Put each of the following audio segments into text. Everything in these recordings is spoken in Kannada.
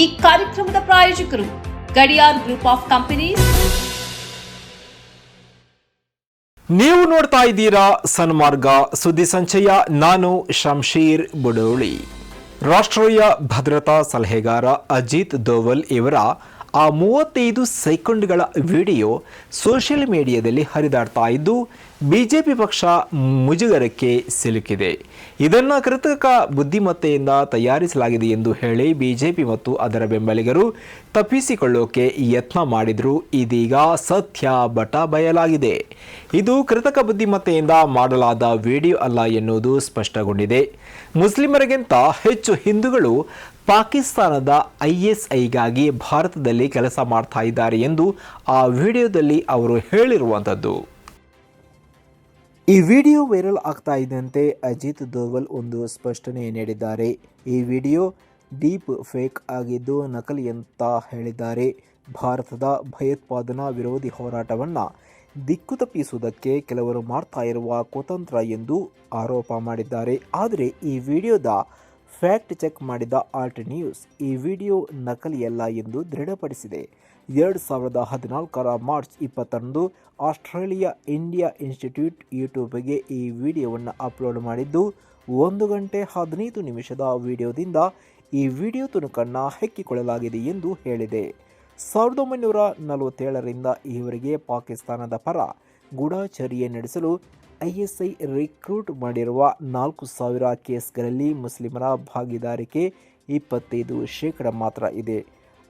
ಈ ಕಾರ್ಯಕ್ರಮದ ಪ್ರಾಯೋಜಕರು ಗಡಿಯಾರ್ ಗ್ರೂಪ್ ಆಫ್ ಕಂಪನೀಸ್. ನೀವು ನೋಡ್ತಾ ಇದ್ದೀರಾ ಸನ್ಮಾರ್ಗ. ಸುದ್ದಿ ಸಂಚಯ, ನಾನು ಶಂಶೀರ್ ಬುಡೋಳಿ. ರಾಷ್ಟ್ರೀಯ ಭದ್ರತಾ ಸಲಹೆಗಾರ ಅಜಿತ್ ದೋವಲ್ ಇವರ ಆ ಮೂವತ್ತೈದು ಸೆಕೆಂಡ್ಗಳ ವಿಡಿಯೋ ಸೋಷಿಯಲ್ ಮೀಡಿಯಾದಲ್ಲಿ ಹರಿದಾಡ್ತಾ ಇದ್ದು, ಬಿಜೆಪಿ ಪಕ್ಷ ಮುಜುಗರಕ್ಕೆ ಸಿಲುಕಿದೆ. ಇದನ್ನು ಕೃತಕ ಬುದ್ಧಿಮತ್ತೆಯಿಂದ ತಯಾರಿಸಲಾಗಿದೆ ಎಂದು ಹೇಳಿ ಬಿಜೆಪಿ ಮತ್ತು ಅದರ ಬೆಂಬಲಿಗರು ತಪ್ಪಿಸಿಕೊಳ್ಳೋಕೆ ಯತ್ನ ಮಾಡಿದ್ರು. ಇದೀಗ ಸತ್ಯ ಬಟ ಬಯಲಾಗಿದೆ. ಇದು ಕೃತಕ ಬುದ್ಧಿಮತ್ತೆಯಿಂದ ಮಾಡಲಾದ ವಿಡಿಯೋ ಅಲ್ಲ ಎನ್ನುವುದು ಸ್ಪಷ್ಟಗೊಂಡಿದೆ. ಮುಸ್ಲಿಮರಿಗಿಂತ ಹೆಚ್ಚು ಹಿಂದೂಗಳು ಪಾಕಿಸ್ತಾನದ ಐಎಸ್ಐಗಾಗಿ ಭಾರತದಲ್ಲಿ ಕೆಲಸ ಮಾಡ್ತಾ ಇದ್ದಾರೆ ಎಂದು ಆ ವಿಡಿಯೋದಲ್ಲಿ ಅವರು ಹೇಳಿರುವಂಥದ್ದು. ಈ ವಿಡಿಯೋ ವೈರಲ್ ಆಗ್ತಾ ಇದ್ದಂತೆ ಅಜಿತ್ ದೋವಲ್ ಒಂದು ಸ್ಪಷ್ಟನೆ ನೀಡಿದ್ದಾರೆ. ಈ ವಿಡಿಯೋ ಡೀಪ್ ಫೇಕ್ ಆಗಿದ್ದು ನಕಲಿ ಅಂತ ಹೇಳಿದ್ದಾರೆ. ಭಾರತದ ಭಯೋತ್ಪಾದನಾ ವಿರೋಧಿ ಹೋರಾಟವನ್ನು ದಿಕ್ಕು ತಪ್ಪಿಸುವುದಕ್ಕೆ ಕೆಲವರು ಮಾಡ್ತಾ ಇರುವ ಕುತಂತ್ರ ಎಂದು ಆರೋಪ ಮಾಡಿದ್ದಾರೆ. ಆದರೆ ಈ ವಿಡಿಯೋದ ಫ್ಯಾಕ್ಟ್ ಚೆಕ್ ಮಾಡಿದ ಆಲ್ಟ್ ನ್ಯೂಸ್ ಈ ವಿಡಿಯೋ ನಕಲಿಯಲ್ಲ ಎಂದು ದೃಢಪಡಿಸಿದೆ. ಎರಡು ಸಾವಿರದ ಹದಿನಾಲ್ಕರ ಮಾರ್ಚ್ ಇಪ್ಪತ್ತರಂದು ಆಸ್ಟ್ರೇಲಿಯಾ ಇಂಡಿಯಾ ಇನ್ಸ್ಟಿಟ್ಯೂಟ್ ಯೂಟ್ಯೂಬ್ಗೆ ಈ ವಿಡಿಯೋವನ್ನು ಅಪ್ಲೋಡ್ ಮಾಡಿದ್ದು, ಒಂದು ಗಂಟೆ ಹದಿನೈದು ನಿಮಿಷದ ವಿಡಿಯೋದಿಂದ ಈ ವಿಡಿಯೋ ತುಣುಕನ್ನು ಹೆಕ್ಕಿಕೊಳ್ಳಲಾಗಿದೆ ಎಂದು ಹೇಳಿದೆ. ಸಾವಿರದ ಒಂಬೈನೂರ ನಲವತ್ತೇಳರಿಂದ ಈವರೆಗೆ ಪಾಕಿಸ್ತಾನದ ಪರ ಗೂಢಚರ್ಯೆ ನಡೆಸಲು ಐಎಸ್ಐ ರಿಕ್ರೂಟ್ ಮಾಡಿರುವ ನಾಲ್ಕು ಸಾವಿರ ಕೇಸ್ಗಳಲ್ಲಿ ಮುಸ್ಲಿಮರ ಭಾಗಿದಾರಿಕೆ ಇಪ್ಪತ್ತೈದು ಶೇಕಡ ಮಾತ್ರ ಇದೆ.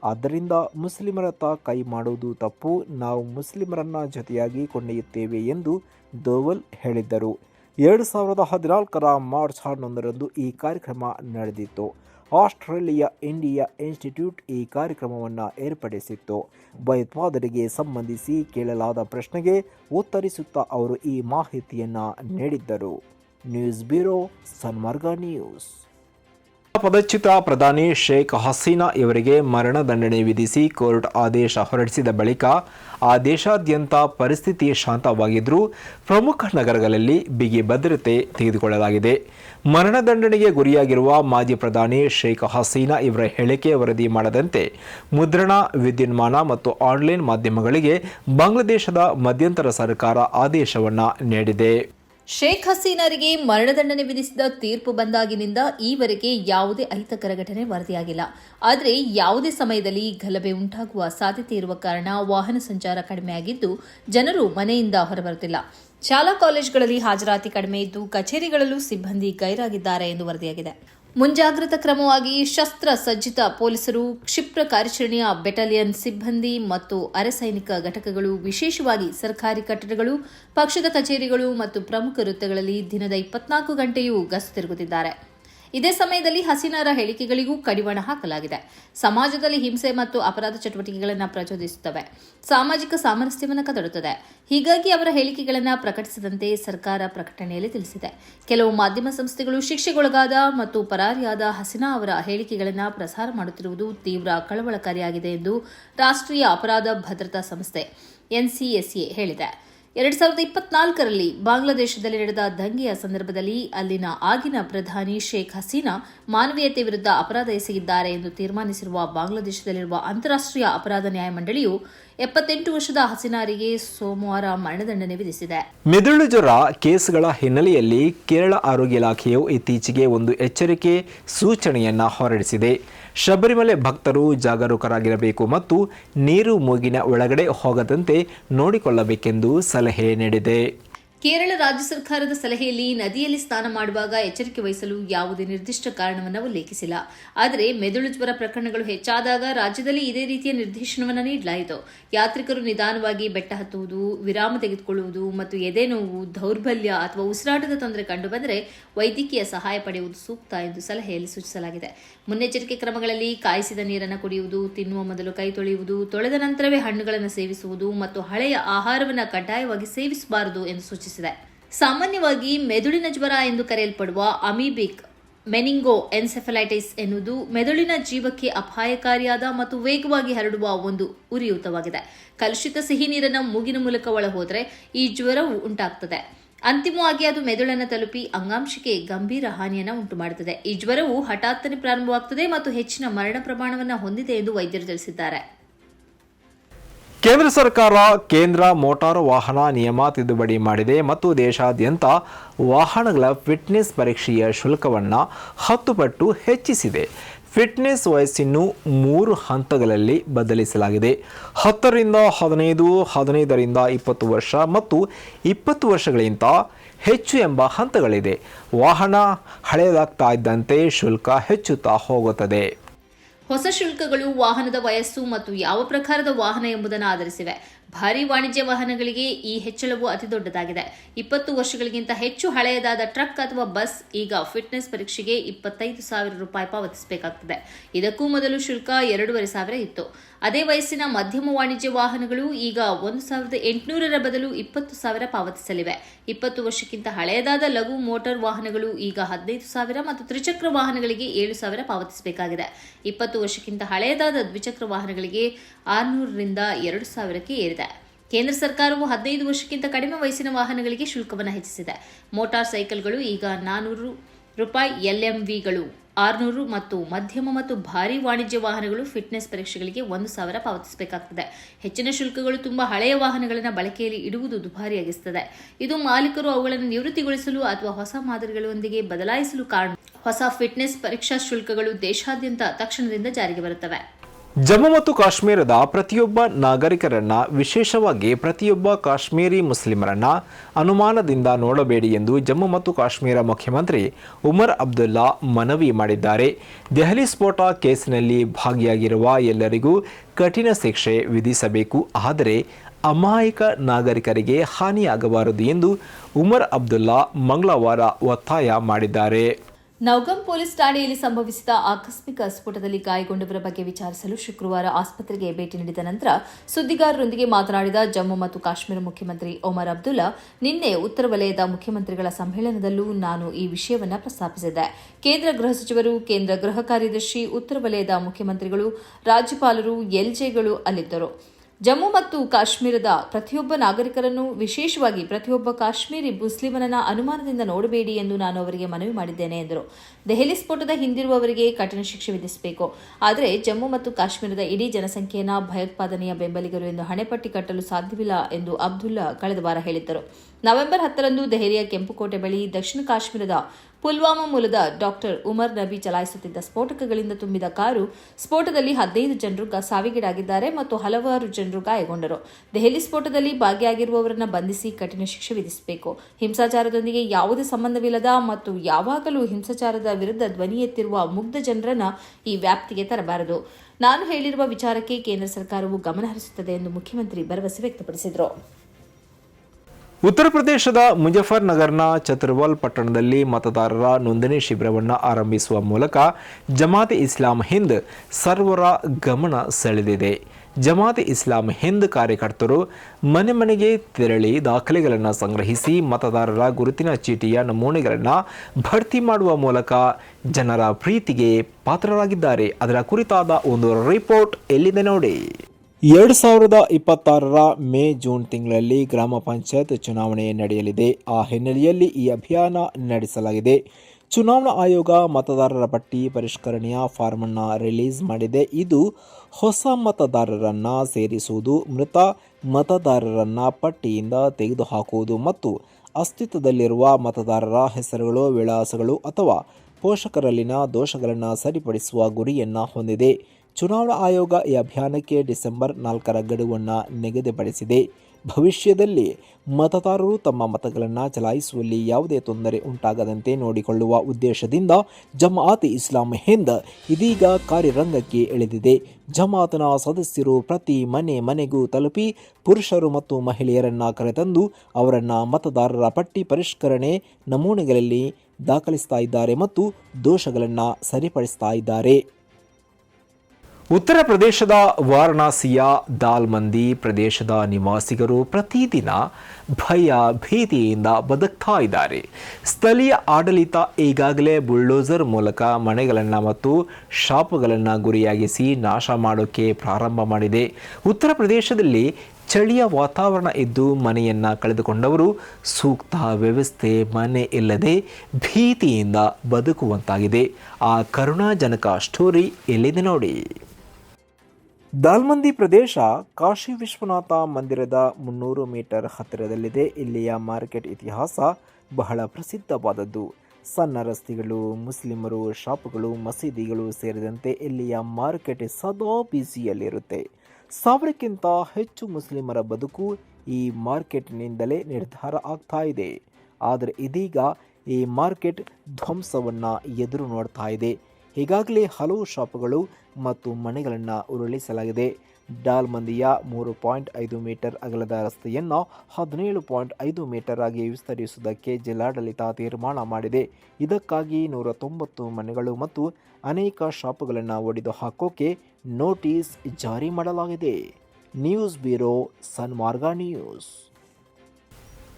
ಆದ್ದರಿಂದ ಮುಸ್ಲಿಮರತ್ತ ಕೈ ಮಾಡುವುದು ತಪ್ಪು, ನಾವು ಮುಸ್ಲಿಮರನ್ನ ಜೊತೆಯಾಗಿ ಕೊಂಡೊಯ್ಯುತ್ತೇವೆ ಎಂದು ದೋವಲ್ ಹೇಳಿದ್ದರು. ಎರಡು ಸಾವಿರದ ಹದಿನಾಲ್ಕರ ಮಾರ್ಚ್ ಹನ್ನೊಂದರಂದು ಈ ಕಾರ್ಯಕ್ರಮ ನಡೆದಿತ್ತು. ಆಸ್ಟ್ರೇಲಿಯಾ ಇಂಡಿಯಾ ಇನ್ಸ್ಟಿಟ್ಯೂಟ್ ಈ ಕಾರ್ಯಕ್ರಮವನ್ನು ಏರ್ಪಡಿಸಿತ್ತು. ಭಯೋತ್ಪಾದನೆಗೆ ಸಂಬಂಧಿಸಿ ಕೇಳಲಾದ ಪ್ರಶ್ನೆಗೆ ಉತ್ತರಿಸುತ್ತಾ ಅವರು ಈ ಮಾಹಿತಿಯನ್ನು ನೀಡಿದ್ದರು. News bureau Sanmarga news. ಪದಚ್ಯುತ ಪ್ರಧಾನಿ ಶೇಖ್ ಹಸೀನಾ ಇವರಿಗೆ ಮರಣದಂಡನೆ ವಿಧಿಸಿ ಕೋರ್ಟ್ ಆದೇಶ ಹೊರಡಿಸಿದ ಬಳಿಕ ಆ ದೇಶಾದ್ಯಂತ ಪರಿಸ್ಥಿತಿ ಶಾಂತವಾಗಿದ್ದರೂ ಪ್ರಮುಖ ನಗರಗಳಲ್ಲಿ ಬಿಗಿ ಭದ್ರತೆ ತೆಗೆದುಕೊಳ್ಳಲಾಗಿದೆ. ಮರಣದಂಡನೆಗೆ ಗುರಿಯಾಗಿರುವ ಮಾಜಿ ಪ್ರಧಾನಿ ಶೇಖ್ ಹಸೀನಾ ಇವರ ಹೇಳಿಕೆ ವರದಿ ಮಾಡದಂತೆ ಮುದ್ರಣ, ವಿದ್ಯುನ್ಮಾನ ಮತ್ತು ಆನ್ಲೈನ್ ಮಾಧ್ಯಮಗಳಿಗೆ ಬಾಂಗ್ಲಾದೇಶದ ಮಧ್ಯಂತರ ಸರ್ಕಾರ ಆದೇಶವನ್ನು ನೀಡಿದೆ. ಶೇಖ್ ಹಸೀನರಿಗೆ ಮರಣದಂಡನೆ ವಿಧಿಸಿದ ತೀರ್ಪು ಬಂದಾಗಿನಿಂದ ಈವರೆಗೆ ಯಾವುದೇ ಅಹಿತಕರ ಘಟನೆ ವರದಿಯಾಗಿಲ್ಲ. ಆದರೆ ಯಾವುದೇ ಸಮಯದಲ್ಲಿ ಗಲಭೆ ಉಂಟಾಗುವ ಸಾಧ್ಯತೆ ಇರುವ ಕಾರಣ ವಾಹನ ಸಂಚಾರ ಕಡಿಮೆಯಾಗಿದ್ದು ಜನರು ಮನೆಯಿಂದ ಹೊರಬರುತ್ತಿಲ್ಲ. ಶಾಲಾ ಕಾಲೇಜುಗಳಲ್ಲಿ ಹಾಜರಾತಿ ಕಡಿಮೆ ಇದ್ದು ಕಚೇರಿಗಳಲ್ಲೂ ಸಿಬ್ಬಂದಿ ಗೈರಾಗಿದ್ದಾರೆ ಎಂದು ವರದಿಯಾಗಿದೆ. ಮುಂಜಾಗ್ರತಾ ಕ್ರಮವಾಗಿ ಶಸ್ತ್ರ ಸಜ್ಜಿತ ಪೊಲೀಸರು ಕ್ಷಿಪ್ರ ಕಾರ್ಯಾಚರಣೆಯ ಬೆಟಾಲಿಯನ್ ಸಿಬ್ಬಂದಿ ಮತ್ತು ಅರೆಸೈನಿಕ ಘಟಕಗಳು, ವಿಶೇಷವಾಗಿ ಸರ್ಕಾರಿ ಕಟ್ಟಡಗಳು, ಪಕ್ಷದ ಕಚೇರಿಗಳು ಮತ್ತು ಪ್ರಮುಖ ವೃತ್ತಗಳಲ್ಲಿ ದಿನದ ಇಪ್ಪತ್ನಾಲ್ಕು ಗಂಟೆಯೂ ಗಸ್ತು ತಿರುಗುತ್ತಿದ್ದಾರೆ. ಇದೇ ಸಮಯದಲ್ಲಿ ಹಸೀನಾರ ಹೇಳಿಕೆಗಳಿಗೂ ಕಡಿವಾಣ ಹಾಕಲಾಗಿದೆ. ಸಮಾಜದಲ್ಲಿ ಹಿಂಸೆ ಮತ್ತು ಅಪರಾಧ ಚಟುವಟಿಕೆಗಳನ್ನು ಪ್ರಚೋದಿಸುತ್ತವೆ. ಸಾಮಾಜಿಕ ಸಾಮರಸ್ಯವನ್ನು ಕದಡುತ್ತದೆ ಹೀಗಾಗಿ ಅವರ ಹೇಳಿಕೆಗಳನ್ನು ಪ್ರಕಟಿಸದಂತೆ ಸರ್ಕಾರ ಪ್ರಕಟಣೆಯಲ್ಲಿ ತಿಳಿಸಿದೆ. ಕೆಲವು ಮಾಧ್ಯಮ ಸಂಸ್ಥೆಗಳು ಶಿಕ್ಷೆಗೊಳಗಾದ ಮತ್ತು ಪರಾರಿಯಾದ ಹಸೀನಾ ಅವರ ಹೇಳಿಕೆಗಳನ್ನು ಪ್ರಸಾರ ಮಾಡುತ್ತಿರುವುದು ತೀವ್ರ ಕಳವಳಕಾರಿಯಾಗಿದೆ ಎಂದು ರಾಷ್ಟ್ರೀಯ ಅಪರಾಧ ಭದ್ರತಾ ಸಂಸ್ಥೆ ಎನ್ಸಿಎಸ್ಎ ಹೇಳಿದೆ. ಎರಡ್ ಸಾವಿರದ ಇಪ್ಪತ್ನಾಲ್ಕರಲ್ಲಿ ಬಾಂಗ್ಲಾದೇಶದಲ್ಲಿ ನಡೆದ ದಂಗೆಯ ಸಂದರ್ಭದಲ್ಲಿ ಅಲ್ಲಿನ ಆಗಿನ ಪ್ರಧಾನಿ ಶೇಖ್ ಹಸೀನಾ ಮಾನವೀಯತೆ ವಿರುದ್ಧ ಅಪರಾಧ ಎಸಗಿದ್ದಾರೆ ಎಂದು ತೀರ್ಮಾನಿಸಿರುವ ಬಾಂಗ್ಲಾದೇಶದಲ್ಲಿರುವ ಅಂತಾರಾಷ್ಟ್ರೀಯ ಅಪರಾಧ ನ್ಯಾಯಮಂಡಳಿಯು ಎಪ್ಪತ್ತೆಂಟು ವರ್ಷದ ಹಸಿನಾರಿಗೆ ಸೋಮವಾರ ಮರಣದಂಡನೆ ವಿಧಿಸಿದೆ. ಮೆದುಳು ಜ್ವರ ಕೇಸ್ಗಳ ಹಿನ್ನೆಲೆಯಲ್ಲಿ ಕೇರಳ ಆರೋಗ್ಯ ಇಲಾಖೆಯು ಇತ್ತೀಚೆಗೆ ಒಂದು ಎಚ್ಚರಿಕೆ ಸೂಚನೆಯನ್ನ ಹೊರಡಿಸಿದೆ. ಶಬರಿಮಲೆ ಭಕ್ತರು ಜಾಗರೂಕರಾಗಿರಬೇಕು ಮತ್ತು ನೀರು ಮೂಗಿನ ಒಳಗಡೆ ಹೋಗದಂತೆ ನೋಡಿಕೊಳ್ಳಬೇಕೆಂದು ಸಲಹೆ ನೀಡಿದೆ. ಕೇರಳ ರಾಜ್ಯ ಸರ್ಕಾರದ ಸಲಹೆಯಲ್ಲಿ ನದಿಯಲ್ಲಿ ಸ್ನಾನ ಮಾಡುವಾಗ ಎಚ್ಚರಿಕೆ ವಹಿಸಲು ಯಾವುದೇ ನಿರ್ದಿಷ್ಟ ಕಾರಣವನ್ನು ಉಲ್ಲೇಖಿಸಿಲ್ಲ. ಆದರೆ ಮೆದುಳು ಜ್ವರ ಪ್ರಕರಣಗಳು ಹೆಚ್ಚಾದಾಗ ರಾಜ್ಯದಲ್ಲಿ ಇದೇ ರೀತಿಯ ನಿರ್ದೇಶನವನ್ನು ನೀಡಲಾಯಿತು. ಯಾತ್ರಿಕರು ನಿಧಾನವಾಗಿ ಬೆಟ್ಟ ಹತ್ತುವುದು, ವಿರಾಮ ತೆಗೆದುಕೊಳ್ಳುವುದು ಮತ್ತು ಎದೆ ನೋವು, ದೌರ್ಬಲ್ಯ ಅಥವಾ ಉಸಿರಾಟದ ತೊಂದರೆ ಕಂಡುಬಂದರೆ ವೈದ್ಯಕೀಯ ಸಹಾಯ ಪಡೆಯುವುದು ಸೂಕ್ತ ಎಂದು ಸಲಹೆಯಲ್ಲಿ ಸೂಚಿಸಲಾಗಿದೆ. ಮುನ್ನೆಚ್ಚರಿಕೆ ಕ್ರಮಗಳಲ್ಲಿ ಕಾಯಿಸಿದ ನೀರನ್ನು ಕುಡಿಯುವುದು, ತಿನ್ನುವ ಮೊದಲು ಕೈ ತೊಳೆಯುವುದು, ತೊಳೆದ ನಂತರವೇ ಹಣ್ಣುಗಳನ್ನು ಸೇವಿಸುವುದು ಮತ್ತು ಹಳೆಯ ಆಹಾರವನ್ನು ಕಡ್ಡಾಯವಾಗಿ ಸೇವಿಸಬಾರದು ಎಂದು ಸೂಚಿಸಿದೆ ಸಾಮಾನ್ಯವಾಗಿ ಮೆದುಳಿನ ಜ್ವರ ಎಂದು ಕರೆಯಲ್ಪಡುವ ಅಮೀಬಿಕ್ ಮೆನಿಂಗೋ ಎನ್ಸೆಫಲೈಟಿಸ್ ಎನ್ನುವುದು ಮೆದುಳಿನ ಜೀವಕ್ಕೆ ಅಪಾಯಕಾರಿಯಾದ ಮತ್ತು ವೇಗವಾಗಿ ಹರಡುವ ಒಂದು ಉರಿಯೂತವಾಗಿದೆ. ಕಲುಷಿತ ಸಿಹಿ ನೀರನ್ನು ಮೂಗಿನ ಮೂಲಕ ಒಳಹೋದರೆ ಈ ಜ್ವರವು ಉಂಟಾಗ್ತದೆ. ಅಂತಿಮವಾಗಿ ಅದು ಮೆದುಳನ್ನು ತಲುಪಿ ಅಂಗಾಂಶಕ್ಕೆ ಗಂಭೀರ ಹಾನಿಯನ್ನು ಉಂಟು ಮಾಡುತ್ತದೆ ಈ ಜ್ವರವು ಹಠಾತ್ತನೆ ಪ್ರಾರಂಭವಾಗುತ್ತದೆ ಮತ್ತು ಹೆಚ್ಚಿನ ಮರಣ ಪ್ರಮಾಣವನ್ನು ಹೊಂದಿದೆ ಎಂದು ವೈದ್ಯರು ತಿಳಿಸಿದ್ದಾರೆ. ಕೇಂದ್ರ ಸರ್ಕಾರ ಕೇಂದ್ರ ಮೋಟಾರು ವಾಹನ ನಿಯಮ ತಿದ್ದುಪಡಿ ಮಾಡಿದೆ ಮತ್ತು ದೇಶಾದ್ಯಂತ ವಾಹನಗಳ ಫಿಟ್ನೆಸ್ ಪರೀಕ್ಷೆಯ ಶುಲ್ಕವನ್ನು ಹತ್ತು ಪಟ್ಟು ಹೆಚ್ಚಿಸಿದೆ. ಫಿಟ್ನೆಸ್ ವಯಸ್ಸನ್ನು ಮೂರು ಹಂತಗಳಲ್ಲಿ ಬದಲಿಸಲಾಗಿದೆ. ಹತ್ತರಿಂದ ಹದಿನೈದು, ಹದಿನೈದರಿಂದ ಇಪ್ಪತ್ತು ವರ್ಷ ಮತ್ತು ಇಪ್ಪತ್ತು ವರ್ಷಗಳಿಗಿಂತ ಹೆಚ್ಚು ಎಂಬ ಹಂತಗಳಿದೆ. ವಾಹನ ಹಳೆಯದಾಗ್ತಾ ಇದ್ದಂತೆ ಶುಲ್ಕ ಹೆಚ್ಚುತ್ತಾ ಹೋಗುತ್ತದೆ. ಹೊಸ ಶುಲ್ಕಗಳು ವಾಹನದ ವಯಸ್ಸು ಮತ್ತು ಯಾವ ಪ್ರಕಾರದ ವಾಹನ ಎಂಬುದನ್ನು ಆಧರಿಸಿವೆ. ಭಾರಿ ವಾಣಿಜ್ಯ ವಾಹನಗಳಿಗೆ ಈ ಹೆಚ್ಚಳವು ಅತಿ ದೊಡ್ಡದಾಗಿದೆ. ಇಪ್ಪತ್ತು ವರ್ಷಗಳಿಗಿಂತ ಹೆಚ್ಚು ಹಳೆಯದಾದ ಟ್ರಕ್ ಅಥವಾ ಬಸ್ ಈಗ ಫಿಟ್ನೆಸ್ ಪರೀಕ್ಷೆಗೆ ಇಪ್ಪತ್ತೈದು ಸಾವಿರ ರೂಪಾಯಿ ಪಾವತಿಸಬೇಕಾಗುತ್ತದೆ ಇದಕ್ಕೂ ಮೊದಲು ಶುಲ್ಕ ಎರಡೂವರೆ ಸಾವಿರ ಇತ್ತು. ಅದೇ ವಯಸ್ಸಿನ ಮಧ್ಯಮ ವಾಣಿಜ್ಯ ವಾಹನಗಳು ಈಗ ಒಂದು ಸಾವಿರದ ಎಂಟುನೂರರ ಬದಲು ಇಪ್ಪತ್ತು ಸಾವಿರ ಪಾವತಿಸಲಿವೆ. ಇಪ್ಪತ್ತು ವರ್ಷಕ್ಕಿಂತ ಹಳೆಯದಾದ ಲಘು ಮೋಟಾರ್ ವಾಹನಗಳು ಈಗ ಹದಿನೈದು ಸಾವಿರ ಮತ್ತು ತ್ರಿಚಕ್ರ ವಾಹನಗಳಿಗೆ ಏಳು ಸಾವಿರ ಪಾವತಿಸಬೇಕಾಗಿದೆ. ಇಪ್ಪತ್ತು ವರ್ಷಕ್ಕಿಂತ ಹಳೆಯದಾದ ದ್ವಿಚಕ್ರ ವಾಹನಗಳಿಗೆ ಆರುನೂರರಿಂದ ಎರಡು ಸಾವಿರಕ್ಕೆ ಏರಿದೆ. ಕೇಂದ್ರ ಸರ್ಕಾರವು ಹದಿನೈದು ವರ್ಷಕ್ಕಿಂತ ಕಡಿಮೆ ವಯಸ್ಸಿನ ವಾಹನಗಳಿಗೆ ಶುಲ್ಕವನ್ನು ಹೆಚ್ಚಿಸಿದೆ. ಮೋಟಾರ್ ಸೈಕಲ್ಗಳು ಈಗ ನಾನೂರು ರೂಪಾಯಿ ಎಲ್ಎಂವಿಗಳು, ಆರುನೂರು ಮತ್ತು ಮಧ್ಯಮ ಮತ್ತು ಭಾರಿ ವಾಣಿಜ್ಯ ವಾಹನಗಳು ಫಿಟ್ನೆಸ್ ಪರೀಕ್ಷೆಗಳಿಗೆ ಒಂದು ಸಾವಿರ ಪಾವತಿಸಬೇಕಾಗುತ್ತದೆ ಹೆಚ್ಚಿನ ಶುಲ್ಕಗಳು ತುಂಬಾ ಹಳೆಯ ವಾಹನಗಳನ್ನು ಬಳಕೆಯಲ್ಲಿ ಇಡುವುದು ದುಬಾರಿಯಾಗಿಸುತ್ತದೆ ಇದು ಮಾಲೀಕರು ಅವುಗಳನ್ನು ನಿವೃತ್ತಿಗೊಳಿಸಲು ಅಥವಾ ಹೊಸ ಮಾದರಿಗಳೊಂದಿಗೆ ಬದಲಾಯಿಸಲು ಕಾರಣ. ಹೊಸ ಫಿಟ್ನೆಸ್ ಪರೀಕ್ಷಾ ಶುಲ್ಕಗಳು ದೇಶಾದ್ಯಂತ ತಕ್ಷಣದಿಂದ ಜಾರಿಗೆ ಬರುತ್ತವೆ. ಜಮ್ಮು ಮತ್ತು ಕಾಶ್ಮೀರದ ಪ್ರತಿಯೊಬ್ಬ ನಾಗರಿಕರನ್ನ, ವಿಶೇಷವಾಗಿ ಪ್ರತಿಯೊಬ್ಬ ಕಾಶ್ಮೀರಿ ಮುಸ್ಲಿಮರನ್ನ ಅನುಮಾನದಿಂದ ನೋಡಬೇಡಿ ಎಂದು ಜಮ್ಮು ಮತ್ತು ಕಾಶ್ಮೀರ ಮುಖ್ಯಮಂತ್ರಿ ಉಮರ್ ಅಬ್ದುಲ್ಲಾ ಮನವಿ ಮಾಡಿದ್ದಾರೆ. ದೆಹಲಿ ಸ್ಫೋಟ ಕೇಸಿನಲ್ಲಿ ಭಾಗಿಯಾಗಿರುವ ಎಲ್ಲರಿಗೂ ಕಠಿಣ ಶಿಕ್ಷೆ ವಿಧಿಸಬೇಕು. ಆದರೆ ಅಮಾಯಕ ನಾಗರಿಕರಿಗೆ ಹಾನಿಯಾಗಬಾರದು ಎಂದು ಉಮರ್ ಅಬ್ದುಲ್ಲಾ ಮಂಗಳವಾರ ಒತ್ತಾಯ ಮಾಡಿದ್ದಾರೆ. ನೌಗಂ ಪೊಲೀಸ್ ಠಾಣೆಯಲ್ಲಿ ಸಂಭವಿಸಿದ ಆಕಸ್ಮಿಕ ಸ್ಫೋಟದಲ್ಲಿ ಗಾಯಗೊಂಡವರ ಬಗ್ಗೆ ವಿಚಾರಿಸಲು ಶುಕ್ರವಾರ ಆಸ್ಪತ್ರೆಗೆ ಭೇಟಿ ನೀಡಿದ ನಂತರ ಸುದ್ದಿಗಾರರೊಂದಿಗೆ ಮಾತನಾಡಿದ ಜಮ್ಮು ಮತ್ತು ಕಾಶ್ಮೀರ ಮುಖ್ಯಮಂತ್ರಿ ಒಮರ್ ಅಬ್ದುಲ್ಲಾ, ನಿನ್ನೆ ಉತ್ತರ ವಲಯದ ಮುಖ್ಯಮಂತ್ರಿಗಳ ಸಮ್ಮೇಳನದಲ್ಲೂ ನಾನು ಈ ವಿಷಯವನ್ನು ಪ್ರಸ್ತಾಪಿಸಿದೆ ಕೇಂದ್ರ ಗೃಹ ಸಚಿವರು, ಕೇಂದ್ರ ಗೃಹ ಕಾರ್ಯದರ್ಶಿ, ಉತ್ತರ ವಲಯದ ಮುಖ್ಯಮಂತ್ರಿಗಳು, ರಾಜ್ಯಪಾಲರು ಎಲ್ಜೆಗಳು ಅಲ್ಲಿದ್ದರು. ಜಮ್ಮು ಮತ್ತು ಕಾಶ್ಮೀರದ ಪ್ರತಿಯೊಬ್ಬ ನಾಗರಿಕರನ್ನು, ವಿಶೇಷವಾಗಿ ಪ್ರತಿಯೊಬ್ಬ ಕಾಶ್ಮೀರಿ ಮುಸ್ಲಿಮನನ್ನ ಅನುಮಾನದಿಂದ ನೋಡಬೇಡಿ ಎಂದು ನಾನು ಅವರಿಗೆ ಮನವಿ ಮಾಡಿದ್ದೇನೆ ಎಂದರು. ದೆಹಲಿ ಸ್ಫೋಟದ ಹಿಂದಿರುವವರಿಗೆ ಕಠಿಣ ಶಿಕ್ಷೆ ವಿಧಿಸಬೇಕು. ಆದರೆ ಜಮ್ಮು ಮತ್ತು ಕಾಶ್ಮೀರದ ಇಡೀ ಜನಸಂಖ್ಯೆಯನ್ನು ಭಯೋತ್ಪಾದನೆಯ ಬೆಂಬಲಿಗರು ಎಂದು ಹಣೆಪಟ್ಟಿ ಕಟ್ಟಲು ಸಾಧ್ಯವಿಲ್ಲ ಎಂದು ಅಬ್ದುಲ್ಲಾ ಕಳೆದ ವಾರ ಹೇಳಿದ್ದರು. ನವೆಂಬರ್ ಹತ್ತರಂದು ದೆಹಲಿಯ ಕೆಂಪುಕೋಟೆ ಬಳಿ ದಕ್ಷಿಣ ಕಾಶ್ಮೀರದ ಪುಲ್ವಾಮಾ ಮೂಲದ ಡಾಕ್ಟರ್ ಉಮರ್ ನಬಿ ಚಲಾಯಿಸುತ್ತಿದ್ದ ಸ್ಫೋಟಕಗಳಿಂದ ತುಂಬಿದ ಕಾರು ಸ್ಫೋಟದಲ್ಲಿ ಹದಿನೈದು ಜನರು ಸಾವಿಗೀಡಾಗಿದ್ದಾರೆ ಮತ್ತು ಹಲವಾರು ಜನರು ಗಾಯಗೊಂಡರು. ದೆಹಲಿ ಸ್ಫೋಟದಲ್ಲಿ ಭಾಗಿಯಾಗಿರುವವರನ್ನು ಬಂಧಿಸಿ ಕಠಿಣ ಶಿಕ್ಷೆ ವಿಧಿಸಬೇಕು. ಹಿಂಸಾಚಾರದೊಂದಿಗೆ ಯಾವುದೇ ಸಂಬಂಧವಿಲ್ಲದ ಮತ್ತು ಯಾವಾಗಲೂ ಹಿಂಸಾಚಾರದ ವಿರುದ್ಧ ಧ್ವನಿ ಎತ್ತಿರುವ ಮುಗ್ಧ ಜನರನ್ನು ಈ ವ್ಯಾಪ್ತಿಗೆ ತರಬಾರದು. ನಾನು ಹೇಳಿರುವ ವಿಚಾರಕ್ಕೆ ಕೇಂದ್ರ ಸರ್ಕಾರವು ಗಮನ ಹರಿಸುತ್ತದೆ ಎಂದು ಮುಖ್ಯಮಂತ್ರಿ ಭರವಸೆ ವ್ಯಕ್ತಪಡಿಸಿದರು. ಉತ್ತರ ಪ್ರದೇಶದ ಮುಜಫರ್ ನಗರ್ನ ಚತುರ್ವಲ್ ಪಟ್ಟಣದಲ್ಲಿ ಮತದಾರರ ನೋಂದಣಿ ಶಿಬಿರವನ್ನು ಆರಂಭಿಸುವ ಮೂಲಕ ಜಮಾತ್ ಇಸ್ಲಾಂ ಹಿಂದ್ ಸರ್ವರ ಗಮನ ಸೆಳೆದಿದೆ. ಜಮಾತ್ ಇಸ್ಲಾಂ ಹಿಂದ್ ಕಾರ್ಯಕರ್ತರು ಮನೆ ಮನೆಗೆ ತೆರಳಿ ದಾಖಲೆಗಳನ್ನು ಸಂಗ್ರಹಿಸಿ ಮತದಾರರ ಗುರುತಿನ ಚೀಟಿಯ ನಮೂನೆಗಳನ್ನು ಭರ್ತಿ ಮಾಡುವ ಮೂಲಕ ಜನರ ಪ್ರೀತಿಗೆ ಪಾತ್ರರಾಗಿದ್ದಾರೆ. ಅದರ ಕುರಿತಾದ ಒಂದು ರಿಪೋರ್ಟ್ ಎಲ್ಲಿದೆ ನೋಡಿ. ಎರಡು ಸಾವಿರದ ಇಪ್ಪತ್ತಾರರ ಮೇ ಜೂನ್ ತಿಂಗಳಲ್ಲಿ ಗ್ರಾಮ ಪಂಚಾಯತ್ ಚುನಾವಣೆ ನಡೆಯಲಿದೆ. ಆ ಹಿನ್ನೆಲೆಯಲ್ಲಿ ಈ ಅಭಿಯಾನ ನಡೆಸಲಾಗಿದೆ. ಚುನಾವಣಾ ಆಯೋಗ ಮತದಾರರ ಪಟ್ಟಿ ಪರಿಷ್ಕರಣೆಯ ಫಾರ್ಮನ್ನು ರಿಲೀಸ್ ಮಾಡಿದೆ. ಇದು ಹೊಸ ಮತದಾರರನ್ನು ಸೇರಿಸುವುದು, ಮೃತ ಮತದಾರರನ್ನು ಪಟ್ಟಿಯಿಂದ ತೆಗೆದುಹಾಕುವುದು ಮತ್ತು ಅಸ್ತಿತ್ವದಲ್ಲಿರುವ ಮತದಾರರ ಹೆಸರುಗಳು, ವಿಳಾಸಗಳು ಅಥವಾ ಪೋಷಕರಲ್ಲಿನ ದೋಷಗಳನ್ನು ಸರಿಪಡಿಸುವ ಗುರಿಯನ್ನು ಹೊಂದಿದೆ. ಚುನಾವಣಾ ಆಯೋಗ ಈ ಅಭಿಯಾನಕ್ಕೆ ಡಿಸೆಂಬರ್ ನಾಲ್ಕರ ಗಡುವನ್ನು ನಿಗದಿಪಡಿಸಿದೆ. ಭವಿಷ್ಯದಲ್ಲಿ ಮತದಾರರು ತಮ್ಮ ಮತಗಳನ್ನು ಚಲಾಯಿಸುವಲ್ಲಿ ಯಾವುದೇ ತೊಂದರೆ ಉಂಟಾಗದಂತೆ ನೋಡಿಕೊಳ್ಳುವ ಉದ್ದೇಶದಿಂದ ಜಮಾತ್ ಇಸ್ಲಾಂ ಹಿಂದ್ ಇದೀಗ ಕಾರ್ಯರಂಗಕ್ಕೆ ಇಳಿದಿದೆ. ಜಮಾತ್ನ ಸದಸ್ಯರು ಪ್ರತಿ ಮನೆ ಮನೆಗೂ ತಲುಪಿ ಪುರುಷರು ಮತ್ತು ಮಹಿಳೆಯರನ್ನು ಕರೆತಂದು ಅವರನ್ನು ಮತದಾರರ ಪಟ್ಟಿ ಪರಿಷ್ಕರಣೆ ನಮೂನೆಗಳಲ್ಲಿ ದಾಖಲಿಸ್ತಾ ಇದ್ದಾರೆ ಮತ್ತು ದೋಷಗಳನ್ನು ಸರಿಪಡಿಸ್ತಾ ಇದ್ದಾರೆ. ಉತ್ತರ ಪ್ರದೇಶದ ವಾರಣಾಸಿಯ ದಾಲ್ಮಂದಿ ಪ್ರದೇಶದ ನಿವಾಸಿಗರು ಪ್ರತಿದಿನ ಭಯ ಭೀತಿಯಿಂದ ಬದುಕ್ತಾ ಇದ್ದಾರೆ. ಸ್ಥಳೀಯ ಆಡಳಿತ ಈಗಾಗಲೇ ಬುಲ್ಡೋಸರ್ ಮೂಲಕ ಮನೆಗಳನ್ನು ಮತ್ತು ಶಾಪುಗಳನ್ನು ಗುರಿಯಾಗಿಸಿ ನಾಶ ಮಾಡೋಕ್ಕೆ ಪ್ರಾರಂಭ ಮಾಡಿದೆ. ಉತ್ತರ ಪ್ರದೇಶದಲ್ಲಿ ಚಳಿಯ ವಾತಾವರಣ ಇದ್ದು ಮನೆಯನ್ನು ಕಳೆದುಕೊಂಡವರು ಸೂಕ್ತ ವ್ಯವಸ್ಥೆ ಮನೆ ಇಲ್ಲದೆ ಭೀತಿಯಿಂದ ಬದುಕುವಂತಾಗಿದೆ. ಆ ಕರುಣಾಜನಕ ಸ್ಟೋರಿ ಎಲ್ಲಿದೆ ನೋಡಿ. ದಾಲ್ಮಂದಿ ಪ್ರದೇಶ ಕಾಶಿ ವಿಶ್ವನಾಥ ಮಂದಿರದ ಮುನ್ನೂರು ಮೀಟರ್ ಹತ್ತಿರದಲ್ಲಿದೆ. ಇಲ್ಲಿಯ ಮಾರ್ಕೆಟ್ ಇತಿಹಾಸ ಬಹಳ ಪ್ರಸಿದ್ಧವಾದದ್ದು. ಸಣ್ಣ ರಸ್ತೆಗಳು, ಮುಸ್ಲಿಮರು, ಶಾಪ್ಗಳು, ಮಸೀದಿಗಳು ಸೇರಿದಂತೆ ಇಲ್ಲಿಯ ಮಾರ್ಕೆಟ್ ಸದಾ ಬ್ಯುಸಿಯಲ್ಲಿರುತ್ತೆ. ಸಾವಿರಕ್ಕಿಂತ ಹೆಚ್ಚು ಮುಸ್ಲಿಮರ ಬದುಕು ಈ ಮಾರ್ಕೆಟ್ನಿಂದಲೇ ನಿರ್ಧಾರ ಆಗ್ತಾ ಇದೆ. ಆದರೆ ಇದೀಗ ಈ ಮಾರ್ಕೆಟ್ ಧ್ವಂಸವನ್ನು ಎದುರು ನೋಡ್ತಾ ಇದೆ. ಈಗಾಗಲೇ ಹಲವು ಶಾಪ್ಗಳು ಮತ್ತು ಮನೆಗಳನ್ನು ಉರುಳಿಸಲಾಗಿದೆ. ಡಾಲ್ ಮಂದಿಯ ಮೂರು ಪಾಯಿಂಟ್ ಐದು ಮೀಟರ್ ಅಗಲದ ರಸ್ತೆಯನ್ನು ಹದಿನೇಳು ಪಾಯಿಂಟ್ ಐದು ಮೀಟರ್ ಆಗಿ ವಿಸ್ತರಿಸುವುದಕ್ಕೆ ಜಿಲ್ಲಾಡಳಿತ ತೀರ್ಮಾನ ಮಾಡಿದೆ. ಇದಕ್ಕಾಗಿ ನೂರ ತೊಂಬತ್ತು ಮನೆಗಳು ಮತ್ತು ಅನೇಕ ಶಾಪ್ಗಳನ್ನು ಒಡೆದು ಹಾಕೋಕೆ ನೋಟಿಸ್ ಜಾರಿ ಮಾಡಲಾಗಿದೆ. News bureau Sanmarga news.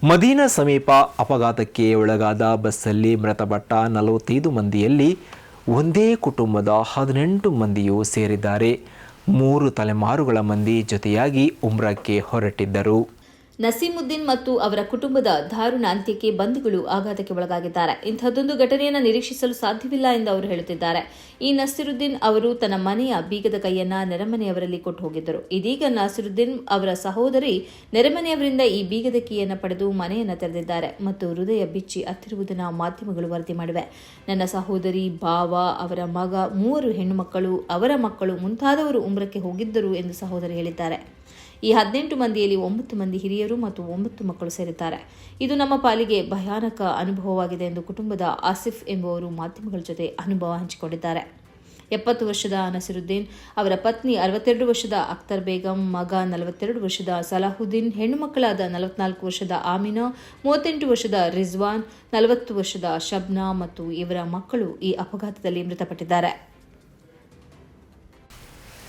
Medina ಸಮೀಪ ಅಪಘಾತಕ್ಕೆ ಒಳಗಾದ ಬಸ್ಸಲ್ಲಿ ಮೃತಪಟ್ಟ ನಲವತ್ತೈದು ಮಂದಿಯಲ್ಲಿ ಒಂದೇ ಕುಟುಂಬದ ಹದಿನೆಂಟು ಮಂದಿಯೂ ಸೇರಿದ್ದಾರೆ. ಮೂರು ತಲೆಮಾರುಗಳ ಮಂದಿ ಜೊತೆಯಾಗಿ ಉಮ್ರಕ್ಕೆ ಹೊರಟಿದ್ದರು. ನಸೀಮುದ್ದೀನ್ ಮತ್ತು ಅವರ ಕುಟುಂಬದ ದಾರುಣ ಅಂತ್ಯಕ್ಕೆ ಬಂಧುಗಳು ಆಘಾತಕ್ಕೆ ಒಳಗಾಗಿದ್ದಾರೆ. ಇಂಥದ್ದೊಂದು ಘಟನೆಯನ್ನು ನಿರೀಕ್ಷಿಸಲು ಸಾಧ್ಯವಿಲ್ಲ ಎಂದು ಅವರು ಹೇಳುತ್ತಿದ್ದಾರೆ. ಈ ನಸೀರುದ್ದೀನ್ ಅವರು ತನ್ನ ಮನೆಯ ಬೀಗದ ಕೈಯನ್ನ ನೆರೆಮನೆಯವರಲ್ಲಿ ಕೊಟ್ಟು ಹೋಗಿದ್ದರು. ಇದೀಗ ನಾಸಿರುದ್ದೀನ್ ಅವರ ಸಹೋದರಿ ನೆರೆಮನೆಯವರಿಂದ ಈ ಬೀಗದ ಕೀಯನ್ನು ಪಡೆದು ಮನೆಯನ್ನು ತೆರೆದಿದ್ದಾರೆ ಮತ್ತು ಹೃದಯ ಬಿಚ್ಚಿ ಅತ್ತಿರುವುದನ್ನು ಮಾಧ್ಯಮಗಳು ವರದಿ ಮಾಡಿವೆ. ನನ್ನ ಸಹೋದರಿ ಬಾವ ಅವರ ಮಗ, ಮೂವರು ಹೆಣ್ಣು ಮಕ್ಕಳು ಅವರ ಮಕ್ಕಳು ಮುಂತಾದವರು ಉಮ್ರಕ್ಕೆ ಹೋಗಿದ್ದರು ಎಂದು ಸಹೋದರಿ ಹೇಳಿದ್ದಾರೆ. ಈ ಹದಿನೆಂಟು ಮಂದಿಯಲ್ಲಿ ಒಂಬತ್ತು ಮಂದಿ ಹಿರಿಯರು ಮತ್ತು ಒಂಬತ್ತು ಮಕ್ಕಳು ಸೇರಿದ್ದಾರೆ. ಇದು ನಮ್ಮ ಪಾಲಿಗೆ ಭಯಾನಕ ಅನುಭವವಾಗಿದೆ ಎಂದು ಕುಟುಂಬದ ಆಸಿಫ್ ಎಂಬುವರು ಮಾಧ್ಯಮಗಳ ಜೊತೆ ಅನುಭವ ಹಂಚಿಕೊಂಡಿದ್ದಾರೆ. ಎಪ್ಪತ್ತು ವರ್ಷದ ನಸಿರುದ್ದೀನ್ ಅವರ ಪತ್ನಿ, ಅರವತ್ತೆರಡು ವರ್ಷದ ಅಖ್ತರ್ ಬೇಗಂ, ಮಗ, ನಲವತ್ತೆರಡು ವರ್ಷದ ಸಲಾಹುದ್ದೀನ್, ಹೆಣ್ಣು ಮಕ್ಕಳಾದ ನಲವತ್ನಾಲ್ಕು ವರ್ಷದ ಆಮಿನಾ, ಮೂವತ್ತೆಂಟು ವರ್ಷದ ರಿಜ್ವಾನ್, ನಲವತ್ತು ವರ್ಷದ ಶಬ್ನಾ ಮತ್ತು ಇವರ ಮಕ್ಕಳು ಈ ಅಪಘಾತದಲ್ಲಿ ಮೃತಪಟ್ಟಿದ್ದಾರೆ.